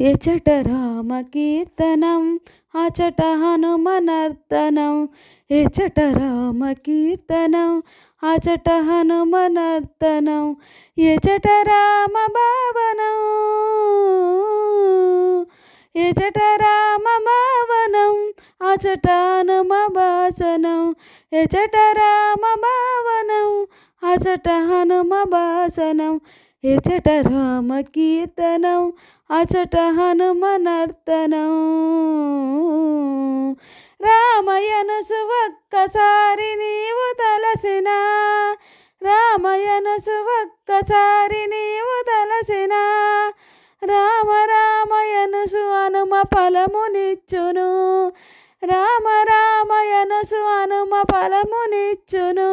ఎచట రామ కీర్తనం అచట హనుమనర్తనం. ఎచట రామ కీర్తనం అచట హనుమనర్తనం. ఎచట రామ భావనం ఎచట రామ భావనం అచట హనుమ భాసనం ఎచట రామ భావనం అచట హనుమ భాసనం ఎచట రామ కీర్తనం అచట హనుమనర్తనం. రామయనసు ఒక్కసారి నీవు తలసిన రామయనసు ఒక్కసారి నీవు తలసిన రామ రామయనసు ఫలము ఫలమునిచ్చును రామ రామయనసు ఫలము ఫలమునిచ్చును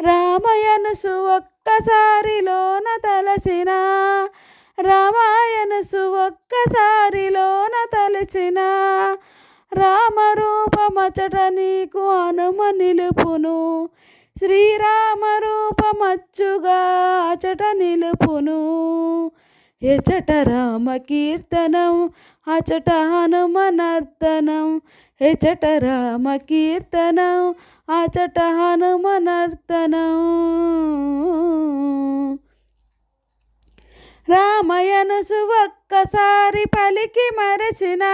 రామయనుసు ఒక్కసారిలోన తలసిన రామాయనుసు ఒక్కసారిలోన తలచిన రామరూపమచట నీకు హనుమ నిలుపును శ్రీరామ రూపమచ్చుగా అచట నిలుపును. ఎచట రామకీర్తనం అచట హనుమనర్తనం ఎచట రామ కీర్తనం హనుమ నర్తనం రామయనసు ఒక్కసారి పలికి మరచిన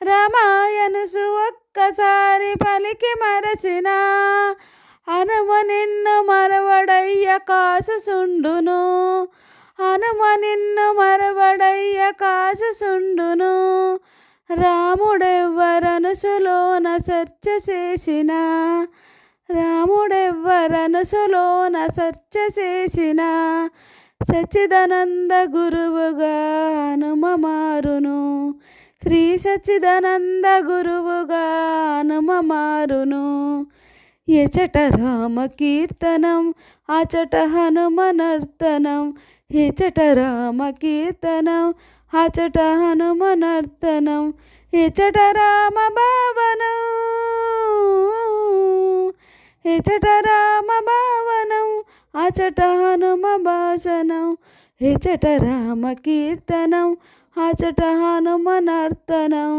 రామాయణసు ఒక్కసారి పలికి మరచిన హనుమ నిన్ను మరవడయ్య కాసుసుండును హనుమ నిన్ను మరవడయ్య కాసుసుండును రాముడెవ్వరనుసులోన చర్చ చేసిన రాముడెవ్వరనుసులోన చర్చ చేసిన సచిదనంద గురువుగా హనుమమారును. శ్రీ సచిదనంద గురువుగా హనుమమారును. ఎచట రామ కీర్తనం అచట హనుమనర్తనం. ఎచట రామ కీర్తనం అచట హనుమనర్తనం ఇచట రామ భావనం ఇచట రామ భావనం అచట హనుమ భాషనం ఇచట రామ కీర్తనం అచట హనుమనర్తనం